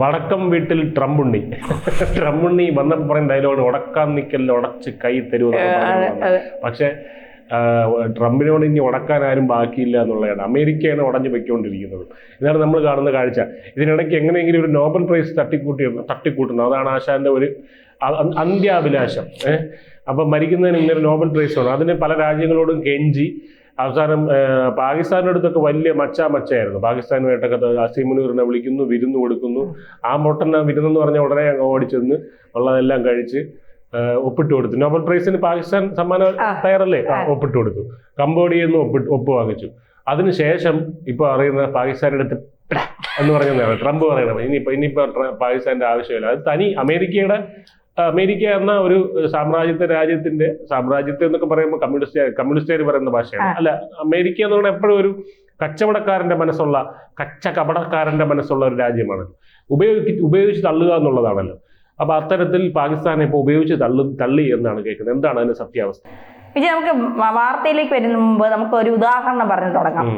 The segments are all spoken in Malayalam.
വടക്കം വീട്ടിൽ ട്രംപുണ്ണി ട്രംപുണ്ണി വന്നപ്പോൾ പറയുന്ന ഡയലോഗ് ഉടക്കാൻ നിക്കല്ല ഉടച്ച് കൈ തരുമെന്ന് പക്ഷെ ട്രംപിനോട് ഇനി ഉടക്കാൻ ആരും ബാക്കിയില്ല എന്നുള്ളതാണ്. അമേരിക്കയാണ് ഉടഞ്ഞു വെക്കൊണ്ടിരിക്കുന്നത് ഇതാണ് നമ്മൾ കാണുന്ന കാഴ്ച. ഇതിനിടയ്ക്ക് എങ്ങനെയെങ്കിലും ഒരു നോബൽ പ്രൈസ് തട്ടിക്കൂട്ടി തട്ടിക്കൂട്ടുന്നു. അതാണ് ആശാന്റെ ഒരു അന്ത്യാഭിലാഷം. ഏഹ് അപ്പൊ മരിക്കുന്നതിന് ഇങ്ങനെ നോബൽ പ്രൈസ് വേണം. അതിന് പല രാജ്യങ്ങളോടും കെഞ്ചി അവസാനം പാകിസ്ഥാന്റെ അടുത്തൊക്കെ വലിയ മച്ചാ മച്ചയായിരുന്നു പാകിസ്ഥാനുമായിട്ടൊക്കെ അസീമുനൂറിനെ വിളിക്കുന്നു വിരുന്ന് കൊടുക്കുന്നു. ആ മുട്ടനെ വിരുന്നെന്ന് പറഞ്ഞ ഉടനെ അങ്ങ് ഓടിച്ചെന്ന് ഉള്ളതെല്ലാം കഴിച്ച് ഒപ്പിട്ട് കൊടുത്തു. നോബൽ പ്രൈസിന് പാകിസ്ഥാൻ സമ്മാനം. തയ്യാറല്ലേ? ഒപ്പിട്ട് കൊടുത്തു. കംബോഡിയയിൽ നിന്ന് ഒപ്പിട്ട് ഒപ്പ് വാങ്ങിച്ചു അതിനുശേഷം ഇപ്പൊ അറിയുന്ന പാകിസ്ഥാന്റെ അടുത്ത് എന്ന് പറഞ്ഞാണ് ട്രംപ് പറയണം ഇനിയിപ്പോ ഇനിയിപ്പോ പാകിസ്ഥാന്റെ പാകിസ്ഥാന്റെ ആവശ്യമില്ല. അത് തനി അമേരിക്കയുടെ അമേരിക്ക എന്ന ഒരു സാമ്രാജ്യത്തെ രാജ്യത്തിന്റെ സാമ്രാജ്യത്തെ എന്നൊക്കെ പറയുമ്പോൾ കമ്മ്യൂണിസ്റ്റ് കമ്മ്യൂണിസ്റ്റുകാർ പറയുന്ന ഭാഷയാണ്. അല്ല അമേരിക്ക എന്ന് പറഞ്ഞാൽ എപ്പോഴും ഒരു കച്ചവടക്കാരന്റെ മനസ്സുള്ള കച്ച കപടക്കാരന്റെ മനസ്സുള്ള ഒരു രാജ്യമാണ്. ഉപയോഗിച്ച് ഉപയോഗിച്ച് തള്ളുക എന്നുള്ളതാണല്ലോ. അപ്പൊ അത്തരത്തിൽ പാകിസ്ഥാനെ ഇപ്പൊ ഉപയോഗിച്ച് തള്ളു തള്ളി എന്നാണ് കേൾക്കുന്നത്. എന്താണ് അതിന്റെ സത്യാവസ്ഥ? വിജയ് നമുക്ക് വാർത്തയിലേക്ക് വരുന്ന മുമ്പ് നമുക്ക് ഒരു ഉദാഹരണം പറഞ്ഞു തുടങ്ങാം.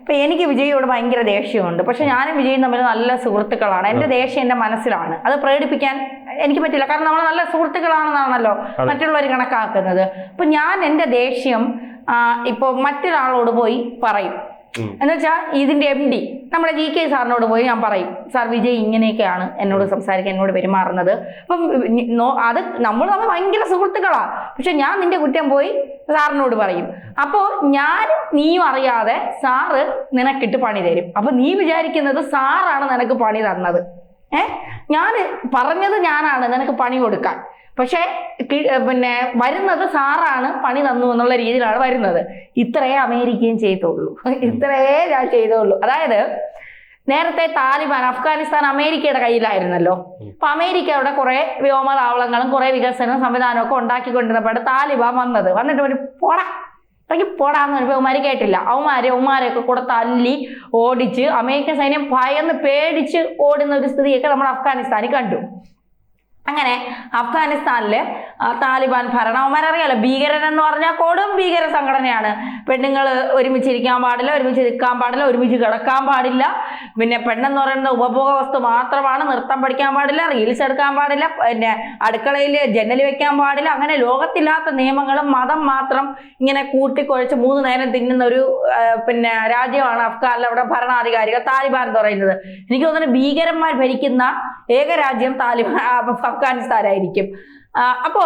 ഇപ്പൊ എനിക്ക് വിജയോട് ഭയങ്കര ദേഷ്യമുണ്ട്. പക്ഷെ ഞാനും വിജയും തമ്മിൽ നല്ല സുഹൃത്തുക്കളാണ്. എന്റെ ദേഷ്യം എന്റെ മനസ്സിലാണ്. അത് പ്രകടിപ്പിക്കാൻ എനിക്ക് പറ്റില്ല. കാരണം നമ്മൾ നല്ല സുഹൃത്തുക്കളാണെന്നാണല്ലോ. മറ്റുള്ളവർ കണക്കാക്കുന്നത്. അപ്പൊ ഞാൻ എന്റെ ദേഷ്യം ഇപ്പോൾ ഇപ്പൊ മറ്റൊരാളോട് പോയി പറയും. എന്ന് വെച്ചാൽ ഇതിന്റെ എം ഡി നമ്മുടെ ജി കെ സാറിനോട് പോയി ഞാൻ പറയും സാർ വിജയ് ഇങ്ങനെയൊക്കെയാണ് എന്നോട് സംസാരിക്കാൻ എന്നോട് പെരുമാറുന്നത്. അപ്പം അത് നമ്മൾ നമ്മൾ ഭയങ്കര സുഹൃത്തുക്കളാ. പക്ഷെ ഞാൻ നിന്റെ കുറ്റം പോയി സാറിനോട് പറയും. അപ്പോൾ ഞാൻ നീയും അറിയാതെ സാറ് നിനക്കിട്ട് പണി തരും. അപ്പൊ നീ വിചാരിക്കുന്നത് സാറാണ് നിനക്ക് പണി തന്നത്. ഏ? ഞാൻ പറഞ്ഞത് ഞാനാണ് നിനക്ക് പണി കൊടുക്കാൻ. പക്ഷേ പിന്നെ വരുന്നത് സാറാണ് പണി തന്നു എന്നുള്ള രീതിയിലാണ് വരുന്നത്. ഇത്രയേ അമേരിക്കയും ചെയ്തോളൂ ഇത്രയേ ഞാൻ ചെയ്തോളൂ അതായത് നേരത്തെ താലിബാൻ അഫ്ഗാനിസ്ഥാൻ അമേരിക്കയുടെ കയ്യിലായിരുന്നല്ലോ. അപ്പൊ അമേരിക്ക അവിടെ കുറെ വ്യോമതാവളങ്ങളും കുറെ വികസന സംവിധാനവും ഒക്കെ ഉണ്ടാക്കിക്കൊണ്ടിരുന്നപ്പോഴാണ് താലിബാൻ വന്നത്. വന്നിട്ട് ഒരു പോടാ ഇറങ്ങി പോടാന്ന് പറഞ്ഞപ്പോൾ അവന്മാര് കേട്ടില്ല. അവന്മാരെ അവന്മാരെയൊക്കെ കൂടെ തല്ലി ഓടിച്ച് അമേരിക്കൻ സൈന്യം ഭയന്ന് പേടിച്ച് ഓടുന്ന ഒരു സ്ഥിതിയൊക്കെ നമ്മൾ അഫ്ഗാനിസ്ഥാനിൽ കണ്ടു. അങ്ങനെ അഫ്ഗാനിസ്ഥാനിൽ ആ, താലിബാൻ ഭരണം. അവന്മാരറിയാലോ ഭീകരൻ എന്ന് പറഞ്ഞാൽ കൊടും ഭീകര സംഘടനയാണ്. പെണ്ണുങ്ങൾ ഒരുമിച്ചിരിക്കാൻ പാടില്ല ഒരുമിച്ച് നിൽക്കാൻ പാടില്ല ഒരുമിച്ച് കിടക്കാൻ പാടില്ല. പിന്നെ പെണ്ണെന്ന് പറയുന്നത് ഉപഭോഗ വസ്തു മാത്രമാണ് നൃത്തം പഠിക്കാൻ പാടില്ല റീൽസ് എടുക്കാൻ പാടില്ല പിന്നെ അടുക്കളയിൽ ജനൽ വെക്കാൻ പാടില്ല. അങ്ങനെ ലോകത്തില്ലാത്ത നിയമങ്ങളും മതം മാത്രം ഇങ്ങനെ കൂട്ടിക്കുഴച്ച് മൂന്ന് നേരം തിന്നുന്ന ഒരു പിന്നെ രാജ്യമാണ് അഫ്ഗാനിലെ അവിടെ ഭരണാധികാരികൾ താലിബാൻ എന്ന് പറയുന്നത്. എനിക്ക് തോന്നുന്നു ഭീകരന്മാർ ഭരിക്കുന്ന ഏക രാജ്യം താലിബാൻ അഫ്ഗാനിസ്ഥാനായിരിക്കും. അപ്പോ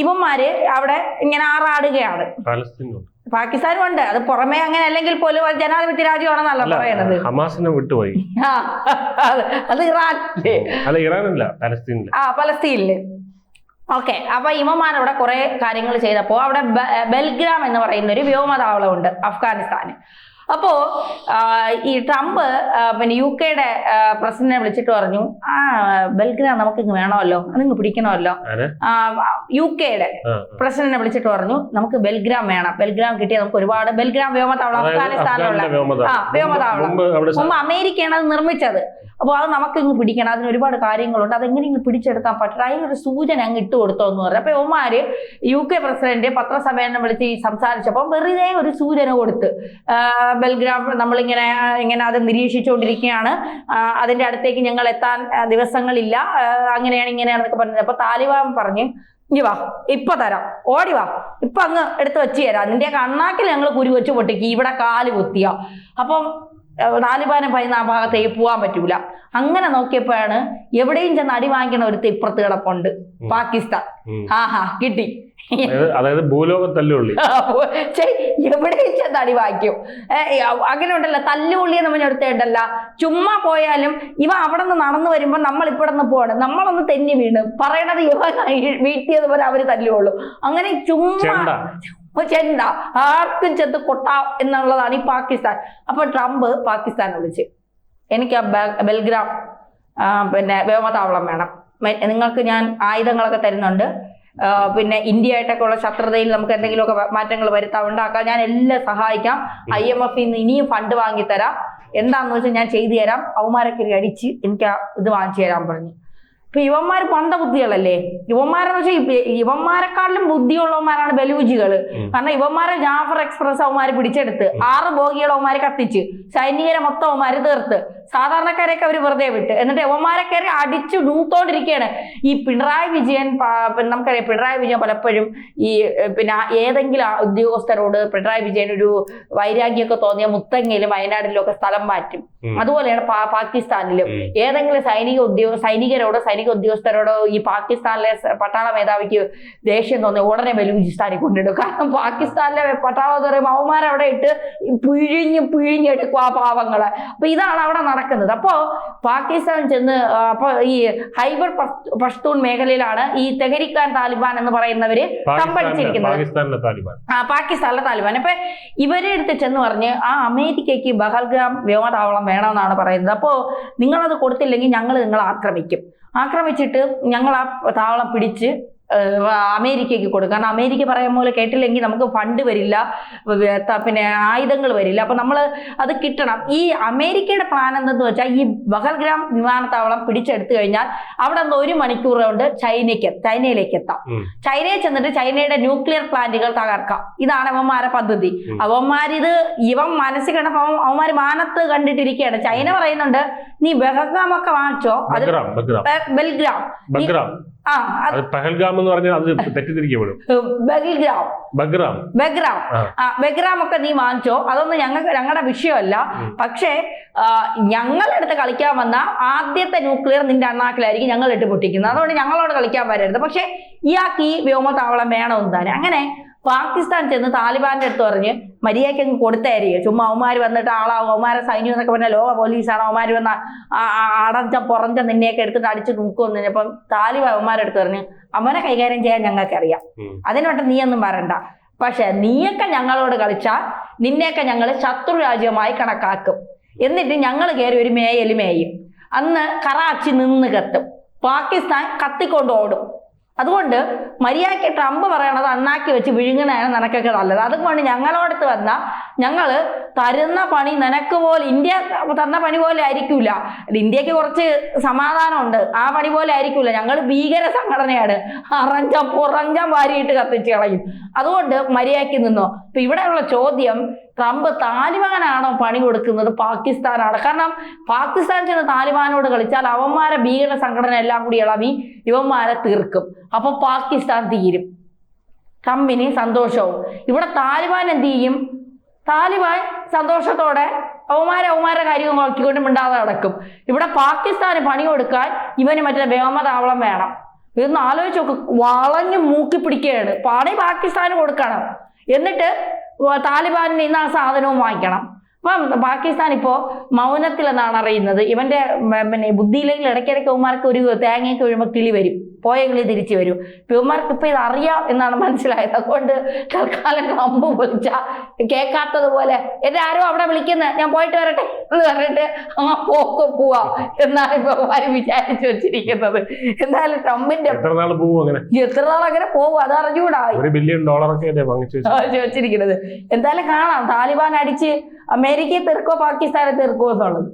ഇവന്മാര് അവിടെ ഇങ്ങനെ ആറാടുകയാണ്. പാകിസ്ഥാനും ഉണ്ട് അത് പുറമേ അങ്ങനെ അല്ലെങ്കിൽ പോലും അത് ജനാധിപത്യ രാജ്യമാണെന്നല്ല പറയുന്നത്. ഹമാസിനെ വിട്ടുപോയി. അത് ഇറാൻ. അല്ല ഇറാനല്ല പലസ്തീനിൽ ആ പലസ്തീനിൽ. ഓക്കെ അപ്പൊ ഇമമാൻ അവിടെ കുറെ കാര്യങ്ങൾ ചെയ്തപ്പോൾ അവിടെ ബെൽഗ്രാം എന്ന് പറയുന്ന ഒരു വ്യോമതാവളം ഉണ്ട് അഫ്ഗാനിസ്ഥാന്. അപ്പോ ഈ ട്രംപ് പിന്നെ യു കെയുടെ പ്രസിഡന്റിനെ വിളിച്ചിട്ട് പറഞ്ഞു ആ ബെൽഗ്രാം നമുക്ക് ഇങ്ങ് വേണമല്ലോ അതിങ്ങ് പിടിക്കണമല്ലോ. ആ, യു കെയുടെ. പ്രസിഡന്റിനെ വിളിച്ചിട്ട് പറഞ്ഞു നമുക്ക് ബെൽഗ്രാം വേണം. ബെൽഗ്രാം കിട്ടിയാൽ നമുക്ക് ഒരുപാട് ബെൽഗ്രാം വ്യോമതാവളം അഫ്ഗാനിസ്ഥാനിലുള്ള വ്യോമതാവളം. ആ മുമ്പ് അമേരിക്കയാണ് അത് നിർമ്മിച്ചത്. അപ്പോൾ അത് നമുക്ക് ഇങ്ങ് പിടിക്കണം. അതിന് ഒരുപാട് കാര്യങ്ങളുണ്ട്. അതെങ്ങനെയെങ്കിലും പിടിച്ചെടുക്കാൻ പറ്റില്ല അതിനൊരു സൂചന അങ്ങ് ഇട്ട് കൊടുത്തോ എന്ന് പറഞ്ഞു. അപ്പൊ യുവമാര് യു കെ പ്രസിഡന്റ് പത്രസമ്മേളനം വിളിച്ച് സംസാരിച്ചപ്പോൾ വെറുതെ ഒരു സൂചന കൊടുത്ത് ബെൽഗ്രാം നമ്മളിങ്ങനെ ഇങ്ങനെ അത് നിരീക്ഷിച്ചുകൊണ്ടിരിക്കുകയാണ്. അതിന്റെ അടുത്തേക്ക് ഞങ്ങൾ എത്താൻ ദിവസങ്ങളില്ല. അങ്ങനെയാണ് ഇങ്ങനെയാണെന്നൊക്കെ പറഞ്ഞത്. അപ്പൊ താലിബാൻ പറഞ്ഞ് ഇനി വാ ഇപ്പൊ തരാം. ഓടി വാ ഇപ്പൊ അങ്ങ് എടുത്ത് വെച്ച് തരാം. നിന്റെ കണ്ണാക്കിൽ ഞങ്ങൾ കുരു വെച്ച് പൊട്ടിക്ക്. ഇവിടെ കാൽ കുത്തിയ. അപ്പം താലിബാനെ ഭയന്ന് ആ ഭാഗത്തേക്ക് പോകാൻ പറ്റൂല. അങ്ങനെ നോക്കിയപ്പോഴാണ് എവിടെയും ചെന്ന് അടി വാങ്ങിക്കണ ഒരു ഇപ്പുറത്ത് കിടപ്പുണ്ട്. പാകിസ്ഥാൻ. ആഹാ കിട്ടി. അതായത് ഭൂലോക ഭൂലോകത്തല്ലുള്ളി ഛെ, എവിടെയും ചെന്ന് അടി വാങ്ങിക്കും. അങ്ങനെ ഉണ്ടല്ലോ തല്ലുള്ളി എന്ന് പറഞ്ഞ ഒരുത്തേണ്ടല്ല ചുമ്മാ പോയാലും ഇവ അവിടെ നിന്ന് നടന്നു വരുമ്പോൾ നമ്മൾ ഇവിടെ നിന്ന് പോകണം നമ്മളൊന്ന് തെന്നി വീണ്. പറയണത് ഇവ വീട്ടിയതുപോലെ അവർ തല്ലുകൊള്ളു അങ്ങനെ ചുമ്മാ ചെണ്ട ആർക്കും ചെന്ന് കൊട്ടാം എന്നുള്ളതാണ് ഈ പാകിസ്ഥാൻ. അപ്പൊ ട്രംപ് പാകിസ്ഥാൻ വിളിച്ച്. എനിക്ക് ആ ബെൽഗ്രാം പിന്നെ വ്യോമതാവളം വേണം. നിങ്ങൾക്ക് ഞാൻ ആയുധങ്ങളൊക്കെ തരുന്നുണ്ട്. പിന്നെ ഇന്ത്യ ആയിട്ടൊക്കെ ഉള്ള ശത്രുതയിൽ നമുക്ക് എന്തെങ്കിലുമൊക്കെ മാറ്റങ്ങൾ വരുത്താം ഉണ്ടാക്കാം. ഞാൻ എല്ലാം സഹായിക്കാം. ഐ എം എഫിൽ നിന്ന് ഇനിയും ഫണ്ട് വാങ്ങിത്തരാം. എന്താന്ന് വെച്ചാൽ ഞാൻ ചെയ്തു തരാം. അവമാരക്കരി അടിച്ച് എനിക്ക് ആ ഇത് വാങ്ങിച്ചു തരാൻ പറഞ്ഞു. ഇപ്പൊ യുവന്മാർ പന്ത ബുദ്ധികളല്ലേ? യുവന്മാരെന്ന് വെച്ചാൽ യുവന്മാരെക്കാളും ബുദ്ധിയുള്ളവന്മാരാണ് ബലൂജികൾ. കാരണം യുവന്മാരെ ജാഫർ എക്സ്പ്രസ് അവന്മാര് പിടിച്ചെടുത്ത്. ആറ് ബോഗികൾ അവന്മാര് കത്തിച്ച്. സൈനികരെ മൊത്തം അവന്മാര് തീർത്ത്. സാധാരണക്കാരെയൊക്കെ അവർ വെറുതെ വിട്ട്. എന്നിട്ട് യവന്മാരെ കയറി അടിച്ചു നൂത്തോണ്ടിരിക്കുകയാണ് ഈ പിണറായി വിജയൻ നമുക്കറിയാം പിണറായി വിജയൻ പലപ്പോഴും ഈ പിന്നെ ഏതെങ്കിലും ഉദ്യോഗസ്ഥരോട് പിണറായി വിജയൻ ഒരു വൈരാഗ്യമൊക്കെ തോന്നിയ മുത്തങ്ങയിലും വയനാടിലും ഒക്കെ സ്ഥലം മാറ്റും. അതുപോലെയാണ് പാകിസ്ഥാനിലും. ഏതെങ്കിലും സൈനിക ഉദ്യോഗ സൈനികരോട് സൈനിക ഉദ്യോഗസ്ഥരോടോ ഈ പാകിസ്ഥാനിലെ പട്ടാള മേധാവിക്ക് ദേഷ്യം തോന്നി ഉടനെ ബലൂചിസ്ഥാനിൽ കൊണ്ടിടും. കാരണം പാകിസ്ഥാനിലെ പട്ടാള എന്ന് പറയുമ്പോൾ അവിടെ ഇട്ട് പിഴിഞ്ഞ് പിഴിഞ്ഞെടുക്കും ആ പാവങ്ങളെ. അപ്പൊ ഇതാണ് അവിടെ നടക്കുന്നത്. അപ്പോൾ പാകിസ്ഥാൻ ചെന്ന് അപ്പോൾ അപ്പൊ ഈ ഹൈബർ പഷ്തൂൺ മേഖലയിലാണ് ഈ തെഹരിക്കാൻ താലിബാൻ എന്ന് പറയുന്നവര് സംഭരിച്ചിരിക്കുന്നത് ആ പാകിസ്ഥാനിലെ താലിബാൻ. അപ്പൊ ഇവരെ അടുത്ത് ചെന്ന് പറഞ്ഞ് ആ അമേരിക്കയ്ക്ക് ബഹൽഗ്രാം വ്യോമതാവളം വേണമെന്നാണ് പറയുന്നത്. അപ്പോ നിങ്ങളത് കൊടുത്തില്ലെങ്കിൽ ഞങ്ങൾ നിങ്ങൾ ആക്രമിക്കും. ആക്രമിച്ചിട്ട് ഞങ്ങൾ ആ താവളം പിടിച്ച് അമേരിക്കയ്ക്ക് കൊടുക്കുക കാരണം അമേരിക്ക പറയാൻ പോലെ കേട്ടില്ലെങ്കിൽ നമുക്ക് ഫണ്ട് വരില്ല പിന്നെ ആയുധങ്ങൾ വരില്ല. അപ്പൊ നമ്മൾ അത് കിട്ടണം. ഈ അമേരിക്കയുടെ പ്ലാൻ എന്തെന്ന് വെച്ചാൽ ഈ ബഹൽഗ്രാം വിമാനത്താവളം പിടിച്ചെടുത്തു കഴിഞ്ഞാൽ അവിടെ നിന്ന് ഒരു മണിക്കൂർ കൊണ്ട് ചൈനയ്ക്ക് ചൈനയിലേക്ക് എത്താം. ചൈനയിൽ ചെന്നിട്ട് ചൈനയുടെ ന്യൂക്ലിയർ പ്ലാന്റുകൾ തകർക്കാം. ഇതാണ് അവന്മാരെ പദ്ധതി. അവന്മാരിത് ഇവൻ മനസ്സിൽ കണ്ടപ്പോ അവന്മാർ അവന്മാര് മാനത്ത് കണ്ടിട്ടിരിക്കുകയാണ് ചൈന പറയുന്നുണ്ട് നീ ബഹൽഗ്രാം ഒക്കെ വാങ്ങിച്ചോ? അത് ബെൽഗ്രാം. അത് പഹൽഗാം എന്ന് പറഞ്ഞാൽ അത് തെറ്റിദ്ധരിക്കപ്പെടും. ബെൽഗ്രാം ബഗ്രാം. ബഗ്രാം. ആ. ഒക്കെ നീ വാങ്ങിച്ചോ. അതൊന്നും ഞങ്ങൾക്ക് ഞങ്ങളുടെ വിഷയമല്ല. പക്ഷേ ഞങ്ങളുടെ അടുത്ത് കളിക്കാൻ വന്ന ആദ്യത്തെ ന്യൂക്ലിയർ നിന്റെ അണ്ണാക്കിലായിരിക്കും ഞങ്ങൾ ഇട്ട് പൊട്ടിക്കുന്നത്. അതുകൊണ്ട് ഞങ്ങളോട് കളിക്കാൻ വരരുത്. പക്ഷെ ഇയാൾക്ക് ഈ വ്യോമതാവളം വേണമെന്ന് തന്നെ. അങ്ങനെ പാകിസ്ഥാൻ ചെന്ന് താലിബാന്റെ അടുത്ത് പറഞ്ഞ് മര്യാദയ്ക്ക് അങ്ങ് കൊടുത്തായിരിക്കും. ചുമ്മാ അവന്മാർ വന്നിട്ട് ആളാവും. അവന്മാരെ സൈന്യം എന്നൊക്കെ പറഞ്ഞാൽ ലോക പോലീസാണ്. അവന്മാർ വന്ന അടഞ്ഞ പുറഞ്ഞ നിന്നെയൊക്കെ എടുത്തിട്ട് അടിച്ച് നോക്കുമെന്ന് അപ്പം താലിബാൻ അവന്മാരെ അടുത്ത് പറഞ്ഞ് അവനെ കൈകാര്യം ചെയ്യാൻ ഞങ്ങൾക്കറിയാം. അറിയാം അതിനോട്ട് നീയൊന്നും പറയണ്ട പക്ഷെ നീയൊക്കെ ഞങ്ങളോട് കളിച്ചാൽ നിന്നെയൊക്കെ ഞങ്ങൾ ശത്രു രാജ്യമായി കണക്കാക്കും. എന്നിട്ട് ഞങ്ങൾ കയറി ഒരു മേയൽ മേയും. അന്ന് കറാച്ചി നിന്ന് കത്തും. പാകിസ്ഥാൻ കത്തിക്കൊണ്ട് ഓടും. അതുകൊണ്ട് മര്യാദയ്ക്ക് ട്രംപ് പറയണത് അണ്ണാക്കി വെച്ച് വിഴുങ്ങണയാണ് നിനക്കൊക്കെ നല്ലത്. അതുകൊണ്ട് ഞങ്ങളോടത്ത് വന്ന ഞങ്ങൾ തരുന്ന പണി നിനക്ക് പോലെ ഇന്ത്യ തന്ന പണി പോലെ ആയിരിക്കില്ല ഇന്ത്യയ്ക്ക് കുറച്ച് സമാധാനമുണ്ട്. ആ പണി പോലെ ആയിരിക്കില്ല ഞങ്ങൾ ഭീകര സംഘടനയാണ്. അറഞ്ചം പുറഞ്ചം വാരിയിട്ട് കത്തിച്ച് കളയും. അതുകൊണ്ട് മര്യാദയ്ക്ക് നിന്നോ. ഇപ്പൊ ഇവിടെയുള്ള ചോദ്യം ട്രംപ് താലിബാനാണോ പണി കൊടുക്കുന്നത് പാകിസ്ഥാനാണ്. കാരണം പാകിസ്ഥാൻ ചെന്ന് താലിബാനോട് കളിച്ചാൽ അവന്മാരെ ഭീകര സംഘടന എല്ലാം കൂടി ഇളവി ഇവന്മാരെ തീർക്കും. അപ്പൊ പാകിസ്ഥാൻ തീരും. ട്രംപിന് സന്തോഷവും. ഇവിടെ താലിബാൻ എന്ത് ചെയ്യും? താലിബാൻ സന്തോഷത്തോടെ അവന്മാരെ അവന്മാരുടെ കാര്യം നോക്കിക്കൊണ്ട് മിണ്ടാതെ നടക്കും. ഇവിടെ പാകിസ്ഥാന് പണി കൊടുക്കാൻ ഇവന് മറ്റേ വ്യോമതാവളം വേണം. ഇതൊന്ന് ആലോചിച്ച് നോക്ക്. വളഞ്ഞു മൂക്കി പിടിക്കുകയാണ് പണി പാകിസ്ഥാന് കൊടുക്കണം. എന്നിട്ട് താലിബാനിൽ നിന്ന് ആ സാധനവും വാങ്ങിക്കണം. അപ്പം പാകിസ്ഥാൻ ഇപ്പോൾ മൗനത്തിൽ എന്നാണ് അറിയുന്നത്. ഇവന്റെ പിന്നെ ബുദ്ധിയിലെങ്കിൽ ഇടയ്ക്കിടയ്ക്ക് ഇവന്മാർക്ക് ഒരു തേങ്ങയൊക്കെ വീഴുമ്പോൾ കിളി വരും. പോയ കിളി തിരിച്ചു വരും. ഇവന്മാർക്ക് ഇപ്പൊ ഇത് അറിയാം എന്നാണ് മനസ്സിലായത്. അതുകൊണ്ട് തൽക്കാലം അമ്പ് വിളിച്ച കേൾക്കാത്തതുപോലെ എന്നെ ആരോ അവിടെ വിളിക്കുന്നത് ഞാൻ പോയിട്ട് വരട്ടെ എന്ന് പറഞ്ഞിട്ട് ആ പോക്ക് പോവാ എന്നാണ് ഇപ്പൊ വിചാരിച്ചു വെച്ചിരിക്കുന്നത്. എന്തായാലും ട്രംപിന്റെ എത്ര നാൾ അങ്ങനെ? പോകും അത് അറിഞ്ഞുകൂടാ. ഒരു ബില്യൺ ഡോളറൊക്കെ വെച്ചിരിക്കുന്നത്. എന്തായാലും കാണാം. താലിബാൻ അടിച്ച് അമേരിക്കയെ തീർക്കോ പാകിസ്ഥാനെ തീർക്കോ എന്നുള്ളത്